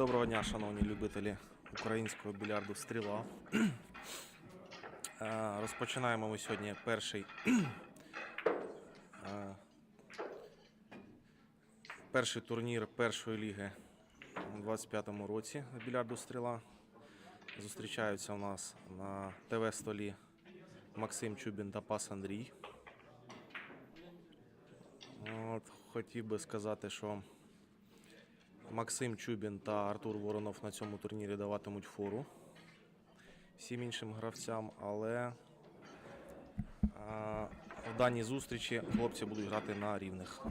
Доброго дня, шановні любителі українського більярду стріла. Е, Розпочинаємо ми сьогодні перший, е, перший турнір першої ліги у 25-му році з більярду стріла. Зустрічаються у нас на ТВ-столі Максим Чубін та Пас Андрій. От, хотів би сказати, що Максим Чубін та Артур Воронов на цьому турнірі даватимуть фору всім іншим гравцям, але в даній зустрічі хлопці будуть грати на рівних.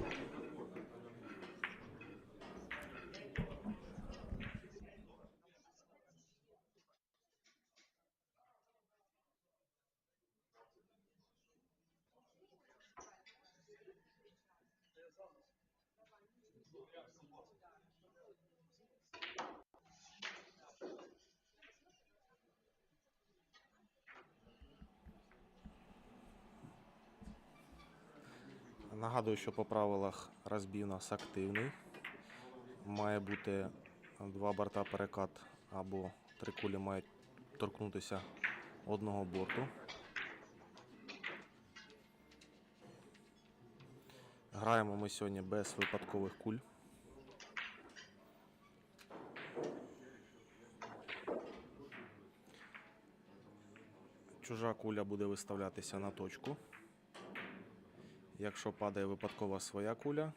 Нагадую, що по правилах розбій у нас активний. Має бути два борта перекат або три кулі мають торкнутися одного борту. Граємо ми сьогодні без випадкових куль. Чужа куля буде виставлятися на точку. Якщо падає випадкова своя куля,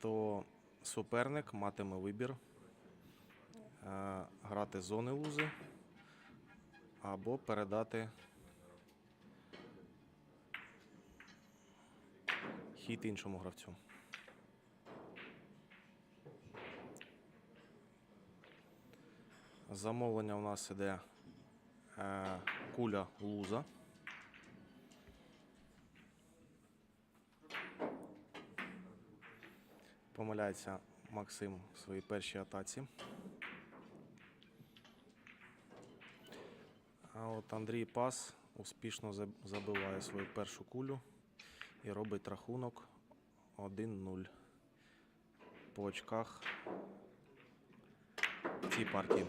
то суперник матиме вибір е, грати зони лузи або передати хід іншому гравцю. Замовлення у нас іде е, куля луза. Помиляється Максим в своїй першій атаці. А от Андрій Пас успішно забиває свою першу кулю і робить рахунок 1-0 по очках цій партії.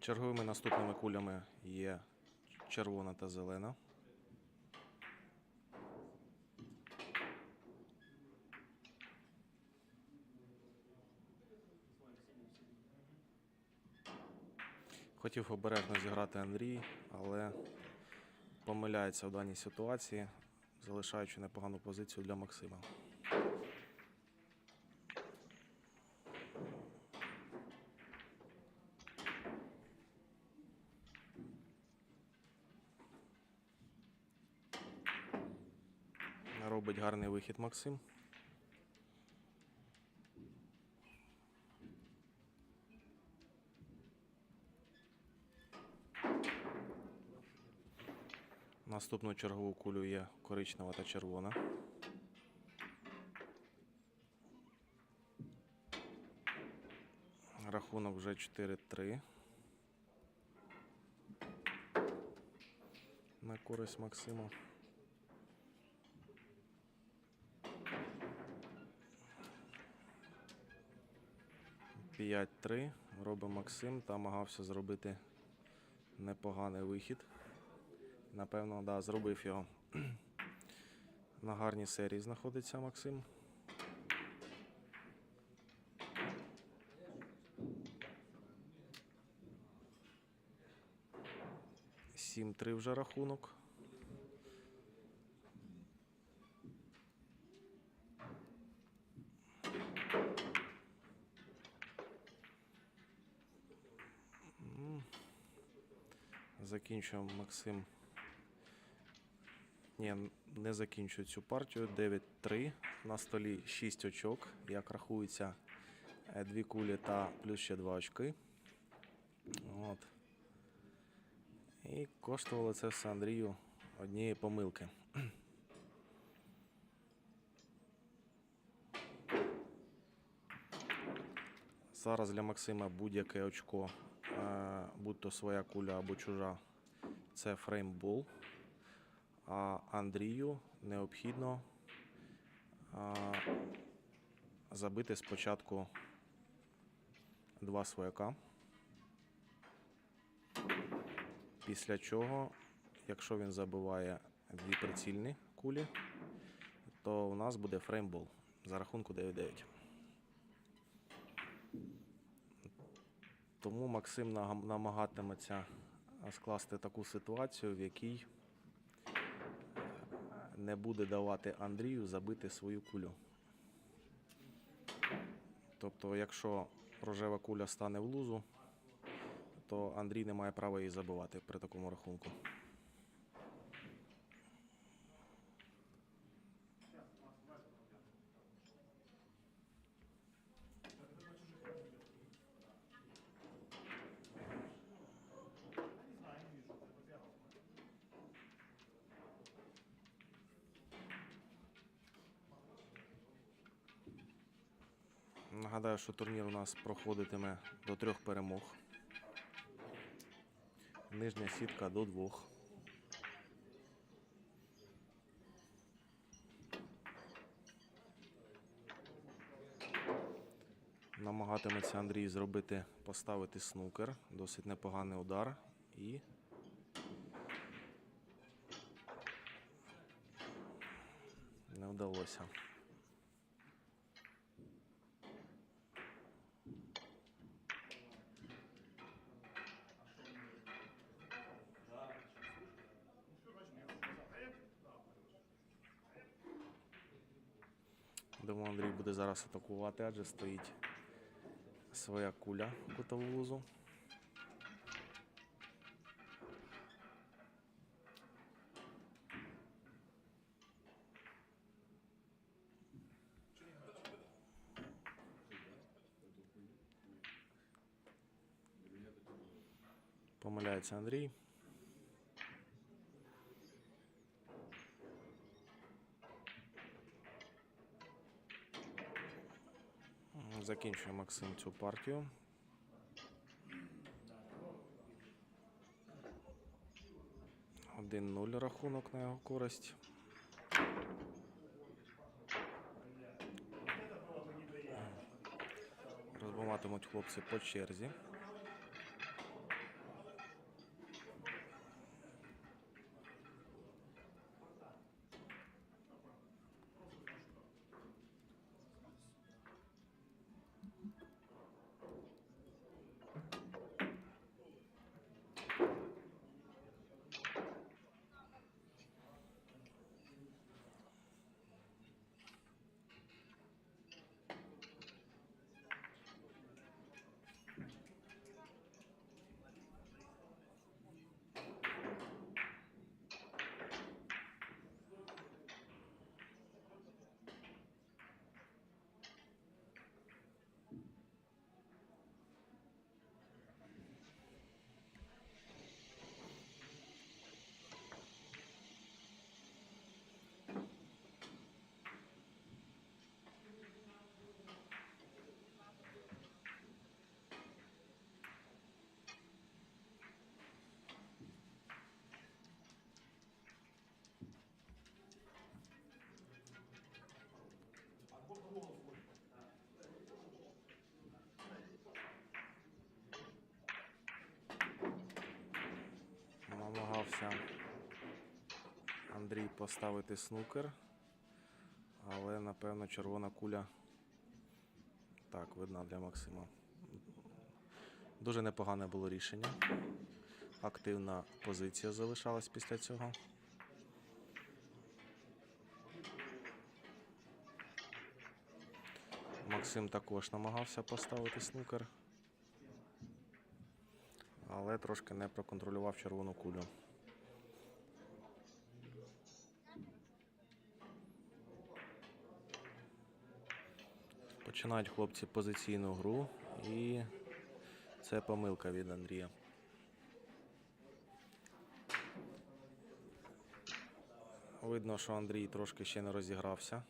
Черговими наступними кулями є червона та зелена. Хотів обережно зіграти Андрій, але помиляється в даній ситуації, залишаючи непогану позицію для Максима. Робить гарний вихід Максим. Наступну чергову кулю є коричнева та червона. Рахунок вже 4-3. На користь Максима. П'ять-три. Робить Максим. Там намагався зробити непоганий вихід. Напевно, да, зробив його. На гарній серії знаходиться Максим. Сім-три вже рахунок. Закінчуємо Максим. Ні, не закінчує цю партію. 9-3. На столі 6 очок. Як рахується, е, дві кулі та плюс ще 2 очки. От. І коштувало це все Андрію однієї помилки. Зараз для Максима будь-яке очко будь то своя куля або чужа, це фреймбол. А Андрію необхідно забити спочатку два свояка. Після чого, якщо він забиває дві прицільні кулі, то у нас буде фреймбол за рахунку 9-9. Тому Максим намагатиметься скласти таку ситуацію, в якій не буде давати Андрію забити свою кулю. Тобто, якщо рожева куля стане в лузу, то Андрій не має права її забивати при такому рахунку. Нагадаю, що турнір у нас проходитиме до трьох перемог. Нижня сітка до двох. Намагатиметься Андрій зробити, поставити снукер. Досить непоганий удар. І. Не вдалося. Думаю, Андрій буде зараз атакувати, адже стоїть своя куля в кутову. Помиляється Андрій. Закінчує Максим цю партію. Один нуль рахунок на його користь. Розбиватимуть хлопці по черзі. Намагався Андрій поставити снукер, але напевно червона куля так видна для Максима. Дуже непогане було рішення. Активна позиція залишалась після цього. Максим також намагався поставити снукер, але трошки не проконтролював червону кулю. Починають хлопці позиційну гру і це помилка від Андрія. Видно, що Андрій трошки ще не розігрався.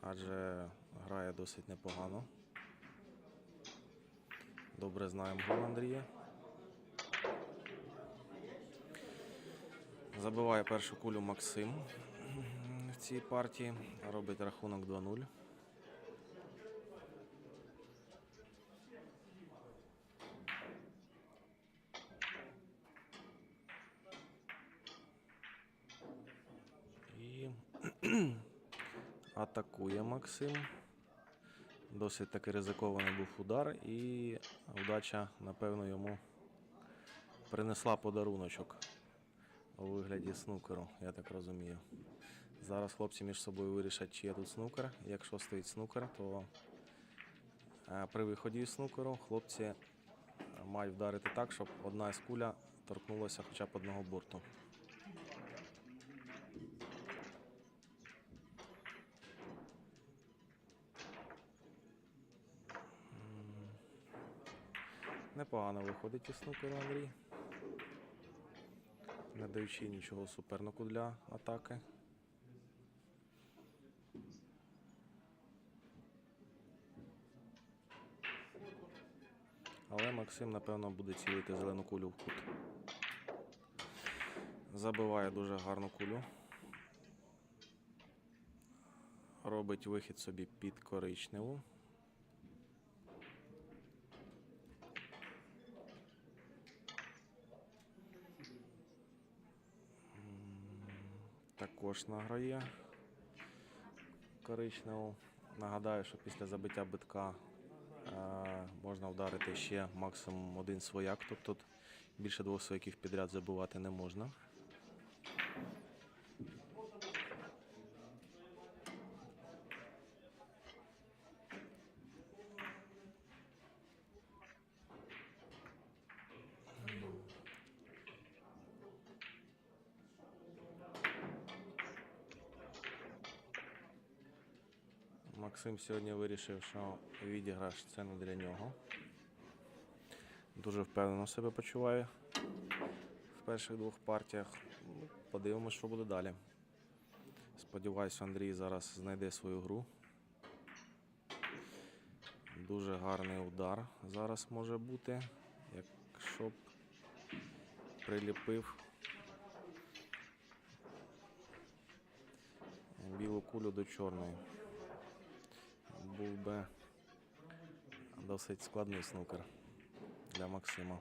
Адже Грає досить непогано. Добре знаємо гру Андрія. Забиває першу кулю Максим цій партії. Робить рахунок 2-0. І атакує Максим. Досить таки ризикований був удар, і вдача, напевно, йому принесла подаруночок у вигляді снукеру, я так розумію. Зараз хлопці між собою вирішать, чи є тут снукер. Якщо стоїть снукер, то е, при виході із снукеру хлопці е, мають вдарити так, щоб одна із куля торкнулася хоча б одного борту. Непогано виходить із снукеру Андрій. Не даючи нічого супернику для атаки. Але Максим, напевно, буде цілити зелену кулю в кут. Забиває дуже гарну кулю. Робить вихід собі під коричневу. Також награє коричневу. Нагадаю, що після забиття битка можна вдарити ще максимум один свояк. Тобто більше двох свояків підряд забивати не можна. Максим сьогодні вирішив, що відіграш це не для нього. Дуже впевнено себе почуває в перших двох партіях. Подивимось, що буде далі. Сподіваюся, Андрій зараз знайде свою гру. Дуже гарний удар зараз може бути, якщо б приліпив білу кулю до чорної був би досить складний снукер для Максима.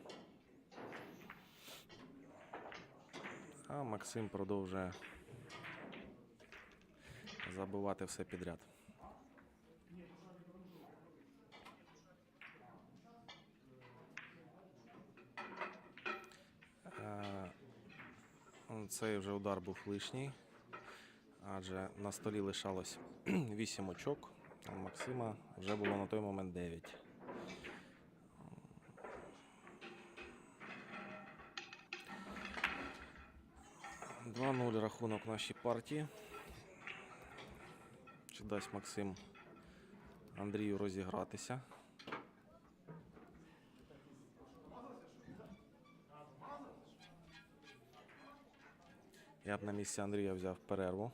А Максим продовжує забивати все підряд. Е, Цей вже удар був лишній, адже на столі лишалось 8 очок, у Максима вже було на той момент 9. Два 0 рахунок нашій партії. Чи дасть Максим Андрію розігратися? Я б на місці Андрія взяв перерву.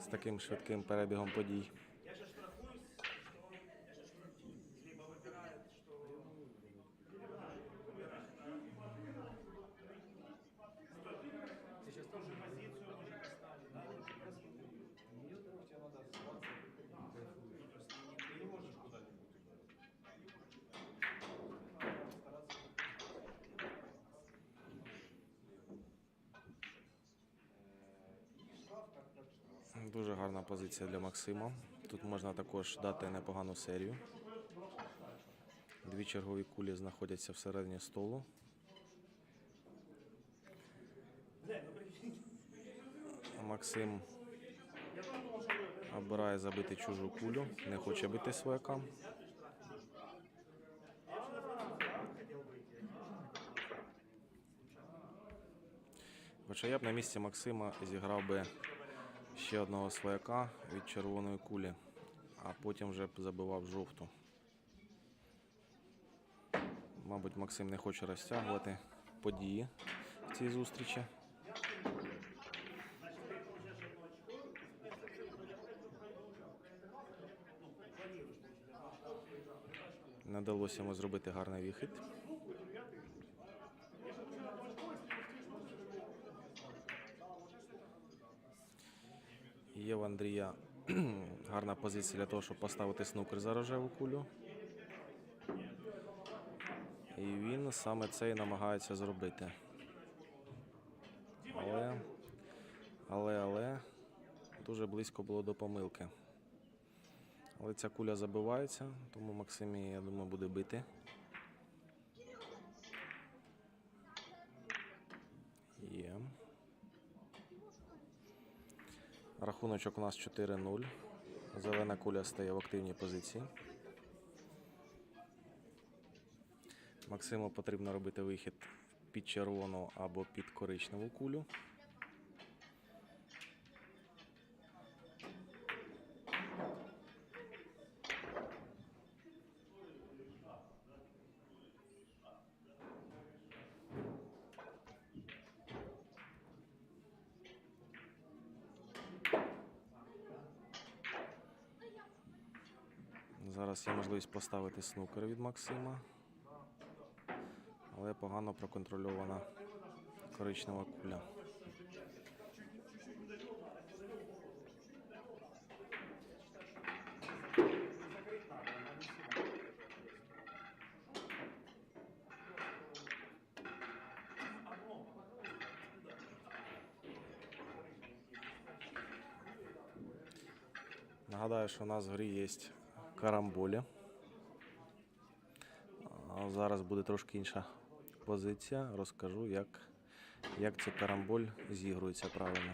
З таким швидким перебігом подій. Дуже гарна позиція для Максима. Тут можна також дати непогану серію. Дві чергові кулі знаходяться всередині столу. Максим обирає забити чужу кулю, не хоче бити свояка. Хоча я б на місці Максима зіграв би ще одного свояка від червоної кулі, а потім вже забивав жовту. Мабуть, Максим не хоче розтягувати події в цій зустрічі. Не вдалося йому зробити гарний вихід. Андрія гарна позиція для того, щоб поставити снукер за рожеву кулю. І він саме це і намагається зробити. Але, але, але дуже близько було до помилки. Але ця куля забивається, тому Максим я думаю, буде бити. Є. Рахуночок у нас 4-0. Зелена куля стає в активній позиції. Максиму потрібно робити вихід під червону або під коричневу кулю. Можливість поставити снукер від Максима. Але погано проконтрольована коричнева куля. Нагадаю, що у нас в грі є карамболі. Зараз буде трошки інша позиція. Розкажу, як, як цей карамболь зігрується правильно.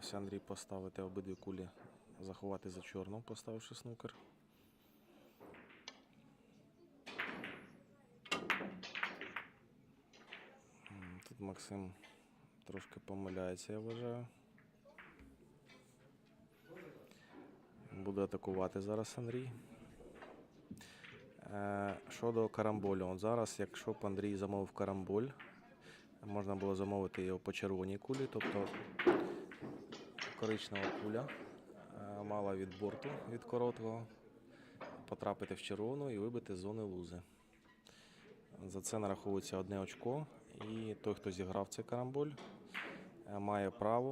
Намагався Андрій поставити обидві кулі, заховати за чорну, поставивши снукер. Тут Максим трошки помиляється, я вважаю. Буде атакувати зараз Андрій. Е, щодо карамболю, от зараз, якщо б Андрій замовив карамболь, можна було замовити його по червоній кулі, тобто коричнева куля е, мала від борту від короткого потрапити в червону і вибити з зони лузи. За це нараховується одне очко, і той, хто зіграв цей карамболь, е, має право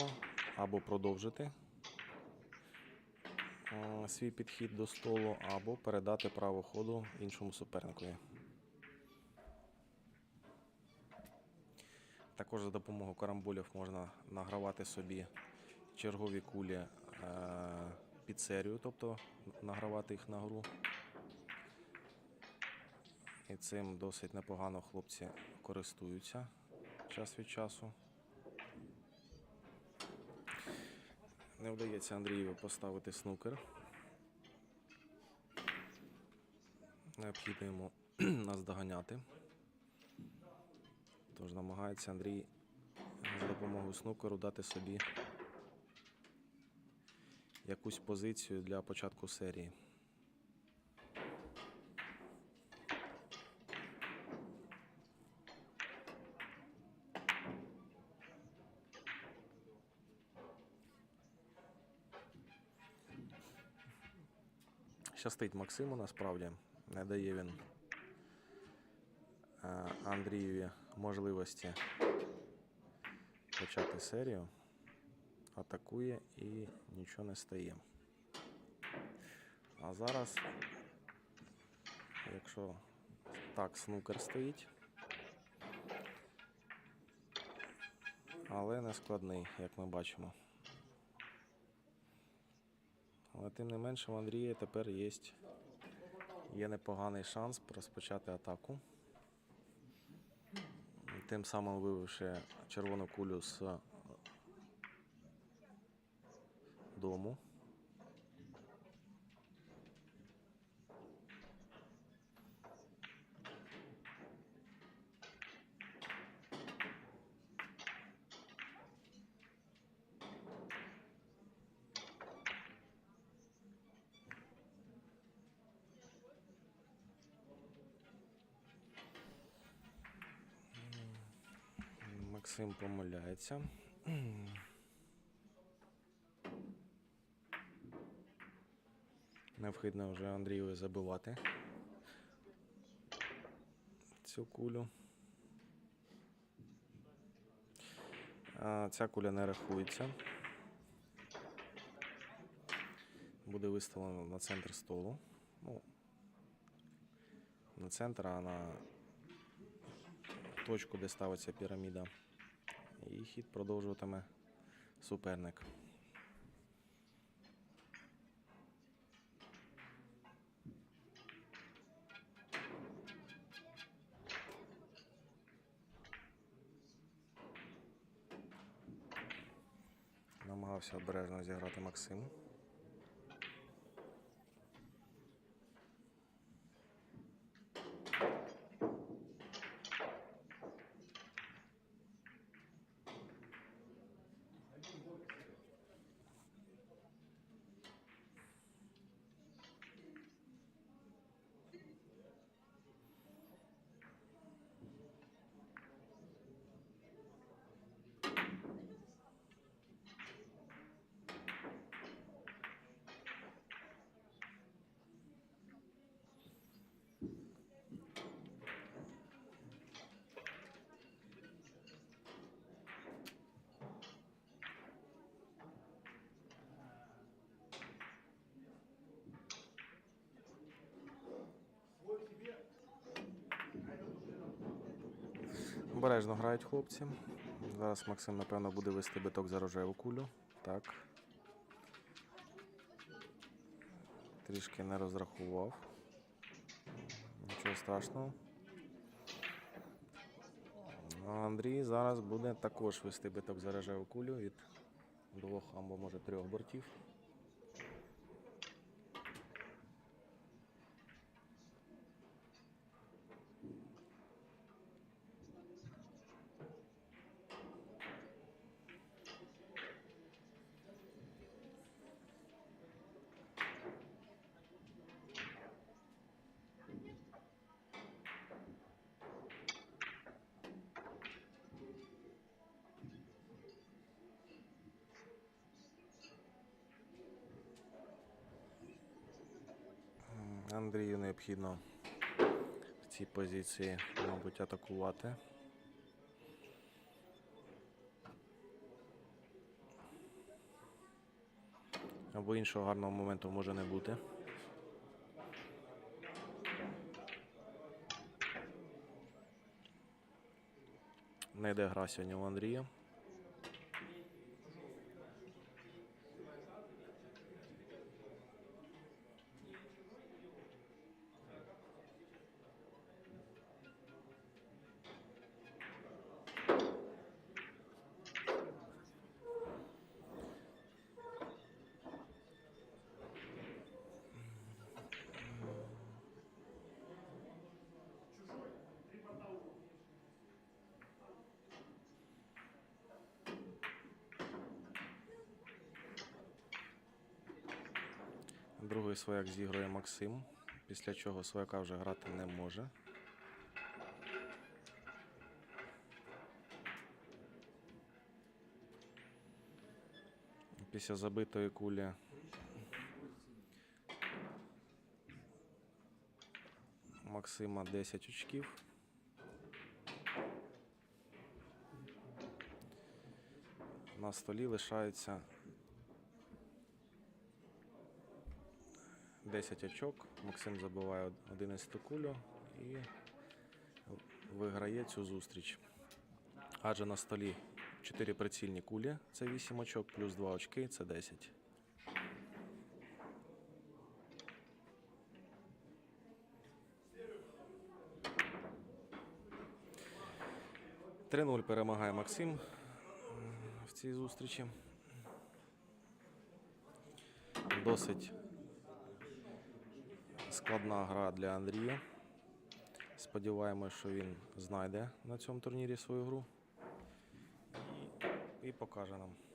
або продовжити е, свій підхід до столу, або передати право ходу іншому суперникові. Також за допомогою карамболів можна награвати собі чергові кулі е, під серію, тобто награвати їх на гру. І цим досить непогано хлопці користуються час від часу. Не вдається Андрієві поставити снукер. Необхідно йому нас доганяти. Тож намагається Андрій за допомогою снукеру дати собі якусь позицію для початку серії. Щастить Максиму насправді. Не дає він е, Андрієві можливості почати серію. Атакує і нічого не стає. А зараз, якщо так, снукер стоїть, але не складний, як ми бачимо. Але тим не менше в Андрія тепер є, є непоганий шанс розпочати атаку. тим самим вивівши червону кулю з дому. Максим помиляється. Невхідно вже Андрію забивати цю кулю. Ця куля не рахується. Буде виставлено на центр столу. Ну, на центр, а на точку, де ставиться піраміда. І хід продовжуватиме суперник. Намагався обережно зіграти Максим. Обережно грають хлопці. Зараз Максим, напевно, буде вести биток за рожеву кулю. Так. Трішки не розрахував. Нічого страшного. Андрій зараз буде також вести биток за рожеву кулю від двох або може трьох бортів. Андрію необхідно в цій позиції, мабуть, атакувати. Або іншого гарного моменту може не бути. Не йде гра сьогодні у Андрія. Другий свояк зігрує Максим, після чого свояка вже грати не може. Після забитої кулі Максима 10 очків. На столі лишається 10 очок. Максим забиває 11 кулю і виграє цю зустріч. Адже на столі 4 прицільні кулі це 8 очок, плюс 2 очки це 10. 3-0 перемагає Максим в цій зустрічі. Досить складна гра для Андрія. Сподіваємось, що він знайде на цьому турнірі свою гру і, і покаже нам.